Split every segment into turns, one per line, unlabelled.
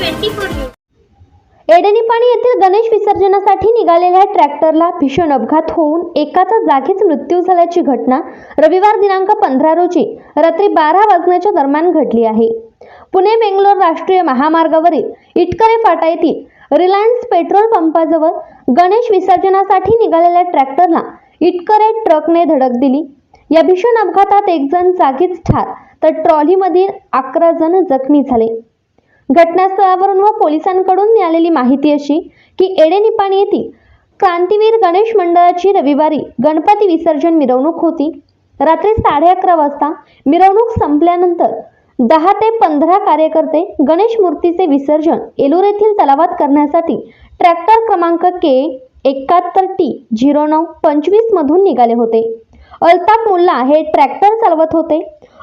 Twenty
येथील गणेश विसर्जनासाठी निघालेल्या ट्रॅक्टरला भीषण अपघात होऊन एकाचा जागीच मृत्यू झाल्याची घटना रविवार दिनांक पंधरा रोजी रात्री बारा वाजण्याच्या दरम्यान घडली आहे. पुणे बेंगलोर राष्ट्रीय महामार्गावरील इटकरे फाटा येथील रिलायन्स पेट्रोल पंपाजवळ गणेश विसर्जनासाठी निघालेल्या ट्रॅक्टरला इटकरे ट्रकने धडक दिली. या भीषण अपघातात एक जण जागीच ठार तर ट्रॉलीमधील अकरा जण जखमी झाले. घटनास्थळावरून व पोलिसांकडून मिळालेली माहिती अशी की एडेनिपाणी येथील क्रांतीवीर गणेश मंडळाची रविवारी गणपती विसर्जन मिरवणूक होती. रात्री साडे अकरा वाजता मिरवणूक संपल्यानंतर दहा ते पंधरा कार्यकर्ते गणेश मूर्तीचे विसर्जन एलूर येथील तलावात करण्यासाठी ट्रॅक्टर क्रमांक के एकाहत्तर टी झिरो नऊ पंचवीस मधून निघाले होते. अल्ताफ मुल्ला हे ट्रॅक्टर चालवत होते.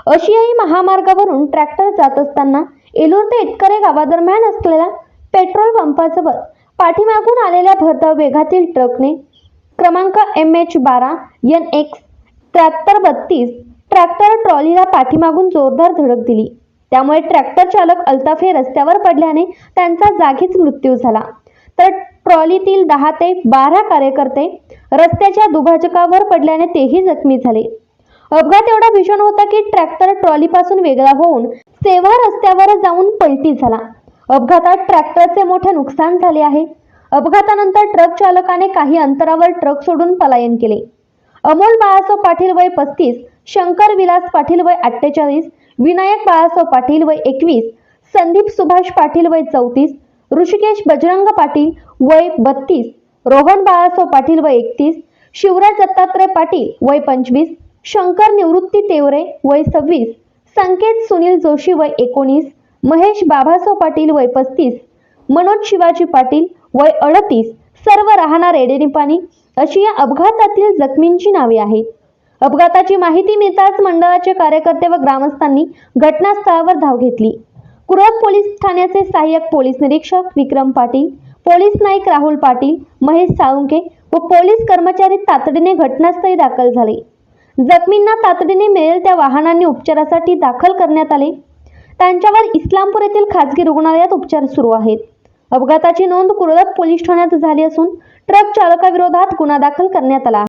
आशियाई महामार्गावरून ट्रॅक्टर जात असताना एलूर ते इटकरे गावादरम्यान असलेल्या पेट्रोल पंपाजवळ पाठीमागून आलेल्या भरधाव वेगातील ट्रकने क्रमांक एम एच बारा एन एक्स त्र्याहत्तर बत्तीस ट्रॅक्टर ट्रॉलीला पाठीमागून जोरदार धडक दिली. त्यामुळे ट्रॅक्टर चालक अल्ताफे रस्त्यावर पडल्याने त्यांचा जागीच मृत्यू झाला. तर ट्रॉलीतील दहा ते बारा कार्यकर्ते रस्त्याच्या दुभाजकावर पडल्याने तेही जखमी झाले. अपघात एवढा भीषण होता की ट्रॅक्टर ट्रॉलीपासून वेगळा होऊन सेवा रस्त्यावर जाऊन पलटी झाला. अपघातात ट्रॅक्टरचे मोठे नुकसान झाले आहे. अपघातानंतर ट्रक चालकाने काही अंतरावर ट्रक सोडून पलायन केले. अमोल बाळासाव पाटील वय पस्तीस शंकर विलास पाटील वय अठ्ठेचाळीस विनायक बाळासाव पाटील वय एकवीस संदीप सुभाष पाटील वय चौतीस ऋषिकेश बजरंग पाटील वय बत्तीस रोहन बाळासाव पाटील वय एकतीस शिवराज दत्तात्रय पाटील वय पंचवीस शंकर निवृत्ती तेवरे वय सव्वीस संकेत सुनील जोशी वय एकोणीस महेश बाबासाव पाटील वय पस्तीस मनोज शिवाजी पाटील वय अडतीस सर्व राहणार एडेनिपाणी अशी या अपघातातील जखमींची नावे आहेत. अपघाताची माहिती मिळताच मंडळाचे कार्यकर्ते व ग्रामस्थांनी घटनास्थळावर धाव घेतली. कुरोद पोलीस ठाण्याचे सहाय्यक पोलीस निरीक्षक विक्रम पाटील पोलीस नाईक राहुल पाटील महेश साळुंके व पोलीस कर्मचारी तातडीने घटनास्थळी दाखल झाले. जखमींना तातडीने मिळेल त्या वाहनांनी उपचारासाठी दाखल करण्यात आले. त्यांच्यावर इस्लामपूर येथील खासगी रुग्णालयात उपचार सुरू आहेत. अपघाताची नोंद कुरळप पोलीस ठाण्यात झाली असून ट्रक चालकाविरोधात गुन्हा दाखल करण्यात आला